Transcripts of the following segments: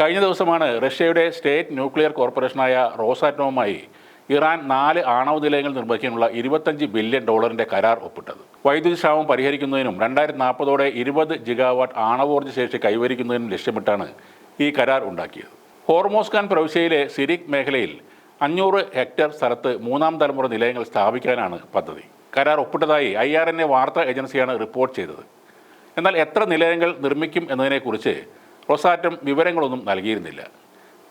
കഴിഞ്ഞ ദിവസമാണ് റഷ്യയുടെ സ്റ്റേറ്റ് ന്യൂക്ലിയർ കോർപ്പറേഷനായ റോസാറ്റോമായി ഇറാൻ നാല് ആണവ നിലയങ്ങൾ നിർമ്മിക്കാനുള്ള ഇരുപത്തഞ്ച് ബില്യൺ ഡോളറിന്റെ കരാർ ഒപ്പിട്ടത്. വൈദ്യുതി ക്ഷാമം പരിഹരിക്കുന്നതിനും രണ്ടായിരത്തി നാൽപ്പതോടെ ഇരുപത് ജിഗാവാട്ട് ആണവോർജ ശേഷി കൈവരിക്കുന്നതിനും ലക്ഷ്യമിട്ടാണ് ഈ കരാർ ഉണ്ടാക്കിയത്. ഹോർമോസ്കാൻ പ്രവിശ്യയിലെ സിരിക് മേഖലയിൽ അഞ്ഞൂറ് ഹെക്ടർ സ്ഥലത്ത് മൂന്നാം തലമുറ നിലയങ്ങൾ സ്ഥാപിക്കാനാണ് പദ്ധതി. കരാർ ഒപ്പിട്ടതായി ഐ ആർ എൻ എ വാർത്താ ഏജൻസിയാണ് റിപ്പോർട്ട് ചെയ്തത്. എന്നാൽ എത്ര നിലയങ്ങൾ നിർമ്മിക്കും എന്നതിനെക്കുറിച്ച് റൊസാറ്റം വിവരങ്ങളൊന്നും നൽകിയിരുന്നില്ല.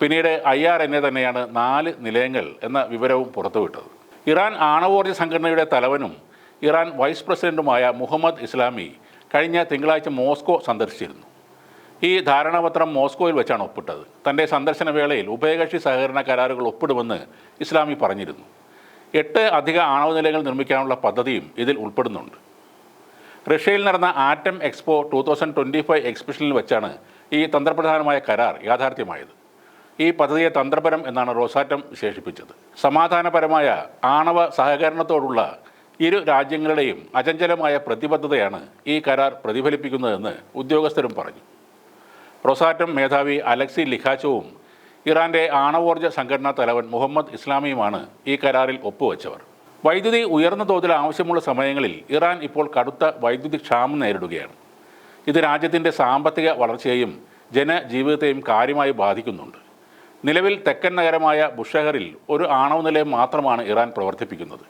പിന്നീട് ഐ ആർ എൻ എ തന്നെയാണ് നാല് നിലയങ്ങൾ എന്ന വിവരവും പുറത്തുവിട്ടത്. ഇറാൻ ആണവോർജ സംഘടനയുടെ തലവനും ഇറാൻ വൈസ് പ്രസിഡന്റുമായ മുഹമ്മദ് ഇസ്ലാമി കഴിഞ്ഞ തിങ്കളാഴ്ച മോസ്കോ സന്ദർശിച്ചിരുന്നു. ഈ ധാരണാപത്രം മോസ്കോയിൽ വെച്ചാണ് ഒപ്പിട്ടത്. തന്റെ സന്ദർശന വേളയിൽ ഉഭയകക്ഷി സഹകരണ കരാറുകൾ ഒപ്പിടുമെന്ന് ഇസ്ലാമി പറഞ്ഞിരുന്നു. എട്ട് അധിക ആണവ നിലയങ്ങൾ നിർമ്മിക്കാനുള്ള പദ്ധതിയും ഇതിൽ ഉൾപ്പെടുന്നുണ്ട്. റഷ്യയിൽ നടന്ന atom expo two thousand twenty five എക്സിബിഷനിൽ വെച്ചാണ് ഈ തന്ത്രപ്രധാനമായ കരാർ യാഥാർത്ഥ്യമായത്. ഈ പദ്ധതിയെ തന്ത്രപരം എന്നാണ് റോസാറ്റം വിശേഷിപ്പിച്ചത്. സമാധാനപരമായ ആണവ സഹകരണത്തോടുള്ള ഇരു രാജ്യങ്ങളുടെയും അചഞ്ചലമായ പ്രതിബദ്ധതയാണ് ഈ കരാർ പ്രതിഫലിപ്പിക്കുന്നതെന്ന് ഉദ്യോഗസ്ഥരും പറഞ്ഞു. റൊസാറ്റം മേധാവി അലക്സി ലിഖാച്ചോവും ഇറാന്റെ ആണവോർജ സംഘടനാ തലവൻ മുഹമ്മദ് ഇസ്ലാമിയുമാണ് ഈ കരാറിൽ ഒപ്പുവെച്ചവർ. വൈദ്യുതി ഉയർന്ന തോതിൽ ആവശ്യമുള്ള സമയങ്ങളിൽ ഇറാൻ ഇപ്പോൾ കടുത്ത വൈദ്യുതി ക്ഷാമം നേരിടുകയാണ്. ഇത് രാജ്യത്തിന്റെ സാമ്പത്തിക വളർച്ചയെയും ജനജീവിതത്തെയും കാര്യമായി ബാധിക്കുന്നുണ്ട്. നിലവിൽ തെക്കൻ നഗരമായ ബുഷഹറിൽ ഒരു ആണവ നിലയം മാത്രമാണ് ഇറാൻ പ്രവർത്തിപ്പിക്കുന്നത്.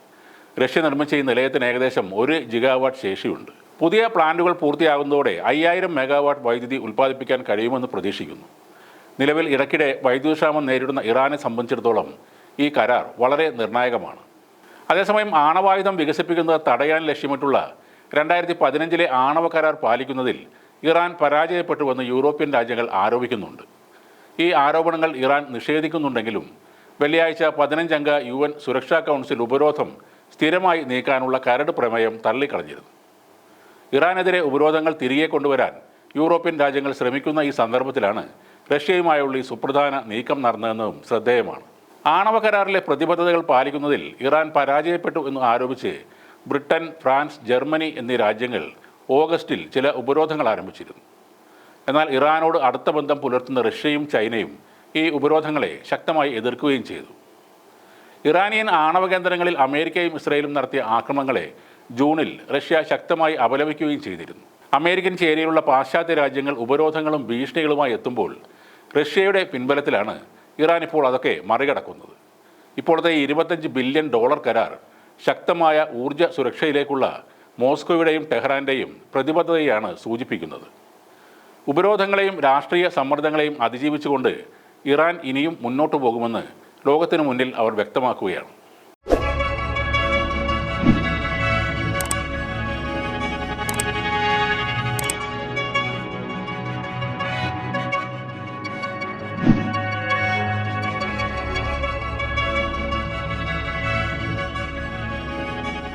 റഷ്യ നിർമ്മിച്ച ഈ നിലയത്തിന് ഏകദേശം ഒരു ജിഗാവാട്ട് ശേഷിയുണ്ട്. പുതിയ പ്ലാന്റുകൾ പൂർത്തിയാകുന്നതോടെ അയ്യായിരം മെഗാവാട്ട് വൈദ്യുതി ഉൽപ്പാദിപ്പിക്കാൻ കഴിയുമെന്ന് പ്രതീക്ഷിക്കുന്നു. നിലവിൽ ഇടയ്ക്കിടെ വൈദ്യുതിക്ഷാമം നേരിടുന്ന ഇറാനെ സംബന്ധിച്ചിടത്തോളം ഈ കരാർ വളരെ നിർണായകമാണ്. അതേസമയം ആണവായുധം വികസിപ്പിക്കുന്നത് തടയാൻ ലക്ഷ്യമിട്ടുള്ള രണ്ടായിരത്തി പതിനഞ്ചിലെ ആണവ കരാർ പാലിക്കുന്നതിൽ ഇറാൻ പരാജയപ്പെട്ടുവെന്ന് യൂറോപ്യൻ രാജ്യങ്ങൾ ആരോപിക്കുന്നുണ്ട്. ഈ ആരോപണങ്ങൾ ഇറാൻ നിഷേധിക്കുന്നുണ്ടെങ്കിലും വെള്ളിയാഴ്ച പതിനഞ്ചംഗ യു എൻ സുരക്ഷാ കൗൺസിൽ ഉപരോധം സ്ഥിരമായി നീക്കാനുള്ള കരട് പ്രമേയം തള്ളിക്കളഞ്ഞിരുന്നു. ഇറാനെതിരെ ഉപരോധങ്ങൾ തിരികെ കൊണ്ടുവരാൻ യൂറോപ്യൻ രാജ്യങ്ങൾ ശ്രമിക്കുന്ന ഈ സന്ദർഭത്തിലാണ് റഷ്യയുമായുള്ള ഈ സുപ്രധാന നീക്കം നടന്നതെന്നതും ശ്രദ്ധേയമാണ്. ആണവ കരാറിലെ പ്രതിബദ്ധതകൾ പാലിക്കുന്നതിൽ ഇറാൻ പരാജയപ്പെട്ടു എന്ന് ആരോപിച്ച് ബ്രിട്ടൻ ഫ്രാൻസ് ജർമ്മനി എന്നീ രാജ്യങ്ങൾ ഓഗസ്റ്റിൽ ചില ഉപരോധങ്ങൾ ആരംഭിച്ചിരുന്നു. എന്നാൽ ഇറാനോട് അടുത്ത ബന്ധം പുലർത്തുന്ന റഷ്യയും ചൈനയും ഈ ഉപരോധങ്ങളെ ശക്തമായി എതിർക്കുകയും ചെയ്തു. ഇറാനിയൻ ആണവ കേന്ദ്രങ്ങളിൽ അമേരിക്കയും ഇസ്രയേലും നടത്തിയ ആക്രമണങ്ങളെ ജൂണിൽ റഷ്യ ശക്തമായി അപലപിക്കുകയും ചെയ്തിരുന്നു. അമേരിക്കൻ ചേരിയിലുള്ള പാശ്ചാത്യ രാജ്യങ്ങൾ ഉപരോധങ്ങളും ഭീഷണികളുമായി എത്തുമ്പോൾ റഷ്യയുടെ പിൻബലത്തിലാണ് ഇറാൻ ഇപ്പോൾ അതൊക്കെ മറികടക്കുന്നത്. ഇപ്പോഴത്തെ ഇരുപത്തഞ്ച് ബില്യൺ ഡോളർ കരാർ ശക്തമായ ഊർജ സുരക്ഷയിലേക്കുള്ള മോസ്കോയുടെയും ടെഹ്റാന്റെയും പ്രതിബദ്ധതയാണ് സൂചിപ്പിക്കുന്നത്. ഉപരോധങ്ങളെയും രാഷ്ട്രീയ സമ്മർദ്ദങ്ങളെയും അതിജീവിച്ചുകൊണ്ട് ഇറാൻ ഇനിയും മുന്നോട്ടു പോകുമെന്ന് ലോകത്തിനു മുന്നിൽ അവർ വ്യക്തമാക്കുകയാണ്.